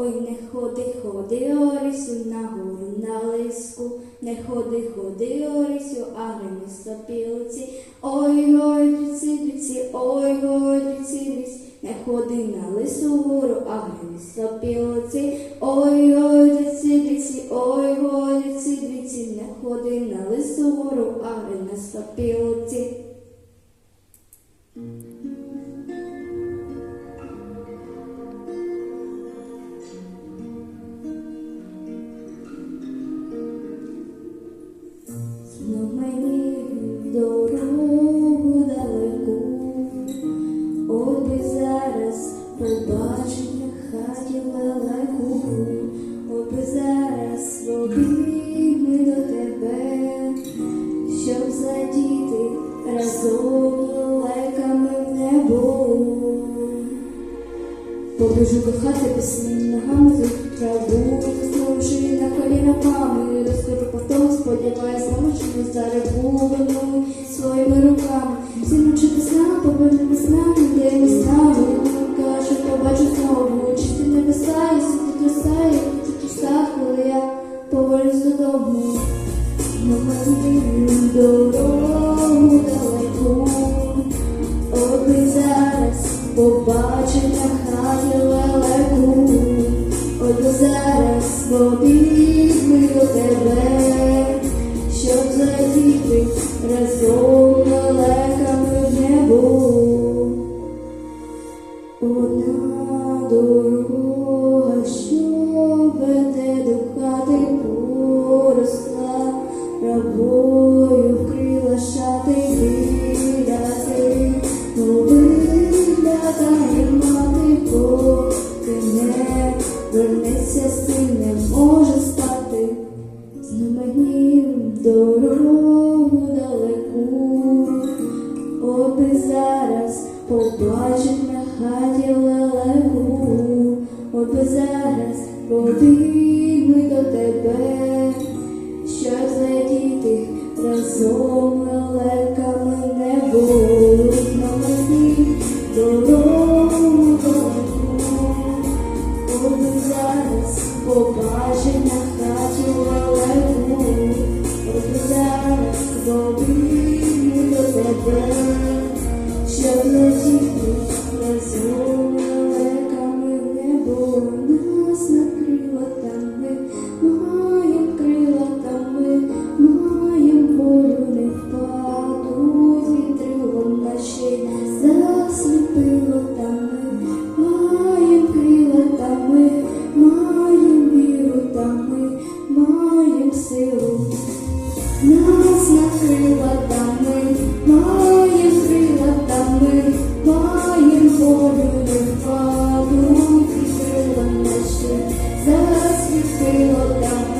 Ой, не ходи, ходи, Орисю, на гору на лиску, не ходи, ходи, Орисю, а грині сопілці. Ой, гой, дріці, дріці, ой, гой, дріці, дріць, не ходи на лису гору, а грині сопілці. Ой, гой, дріці, дріці, ой, гой, дріці, дріці, не ходи на лису гору, а грині сопілці. Побіжу до хати пісними ногами за траву, служи на коліна мами, розкажу потом, сподіваюсь, мама, що не заребу своїми руками. Всі ночі пісна, повернемо з зараз побігли до тебе, щоб заліти разом лелеками в небо. Одна дорога, що веде до хати, поросла рабою зараз побачить на хаті лелеку, Оби зараз побігли до тебе, щоб злетіти разом лелеками небо. На мені дорогу. Далеку, Оби зараз побачить на хаті лелеку, Оби зараз побігли до тебе, силу, нас накрила дами, маєм крила дами, маєм волю випаду і крила наші, засвітило дами.